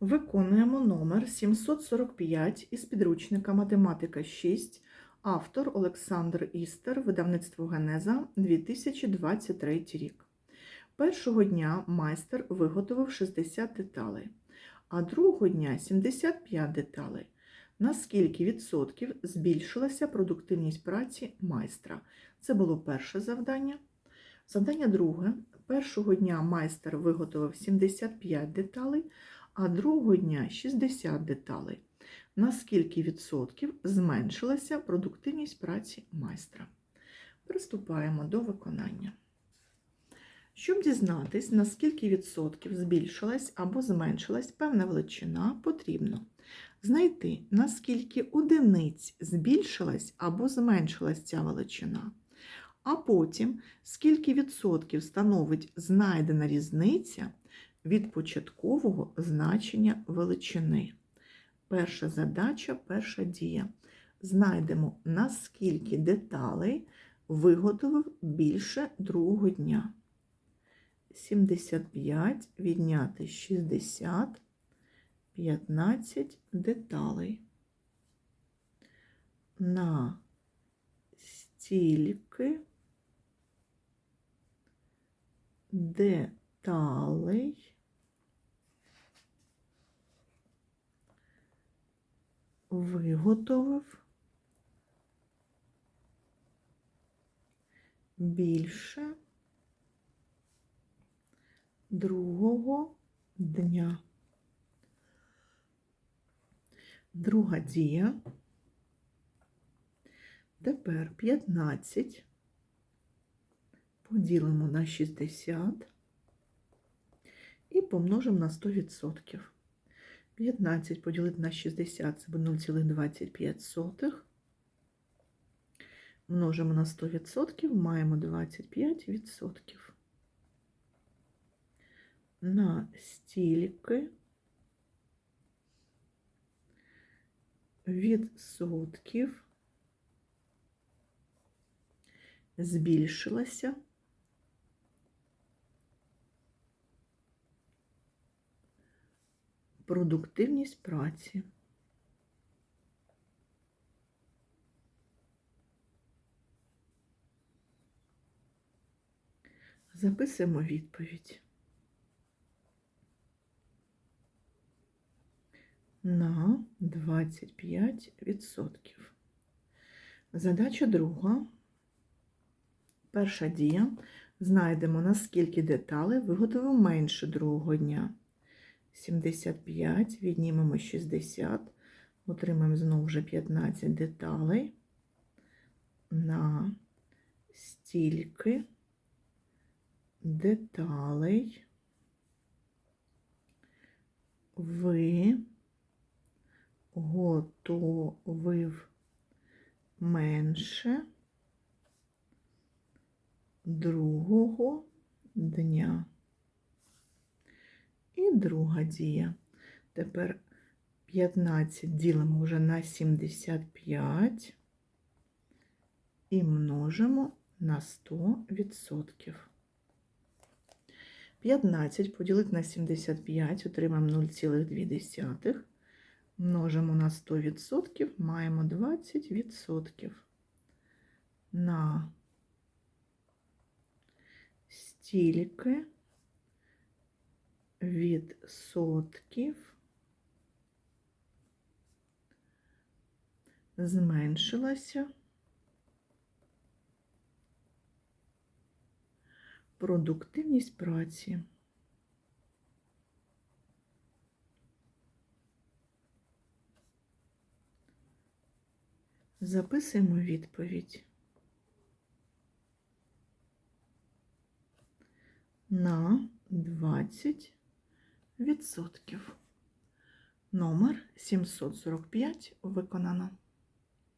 Виконуємо номер 745 із підручника Математика 6, автор Олександр Істер, видавництво Генеза 2023 рік. Першого дня майстер виготовив 60 деталей, а другого дня 75 деталей. На скільки відсотків збільшилася продуктивність праці майстра? Це було перше завдання. Завдання друге. Першого дня майстер виготовив 75 деталей, а другого дня 60 деталей. На скільки відсотків зменшилася продуктивність праці майстра? Приступаємо до виконання. Щоб дізнатись, на скільки відсотків збільшилась або зменшилась певна величина, потрібно знайти, наскільки одиниць збільшилась або зменшилась ця величина, а потім скільки відсотків становить знайдена різниця від початкового значення величини. Перша задача, перша дія. Знайдемо, наскільки деталей виготовив більше другого дня. 75 відняти 60, 15 деталей. На стільки деталей виготовив більше другого дня. Друга дія. Тепер 15 поділимо на 60 і помножимо на 100%. 15 поділити на 60 це буде 0,25. Множимо на 100%, маємо 25%. На стільки відсотків збільшилася продуктивність праці. Записуємо відповідь. На 25%. Задача друга. Перша дія. Знайдемо, наскільки деталей виготовив менше другого дня. 75, віднімемо 60, отримаємо знову вже 15 деталей на стільки деталей ви готовив менше другого дня. Друга дія. Тепер 15 ділимо вже на 75 і множимо на 100%. 15 поділити на 75, отримаємо 0,2. Множимо на 100%, маємо 20% на стільки відсотків зменшилася продуктивність праці. Записуємо відповідь. На 20 відсотків. Номер 745 виконано.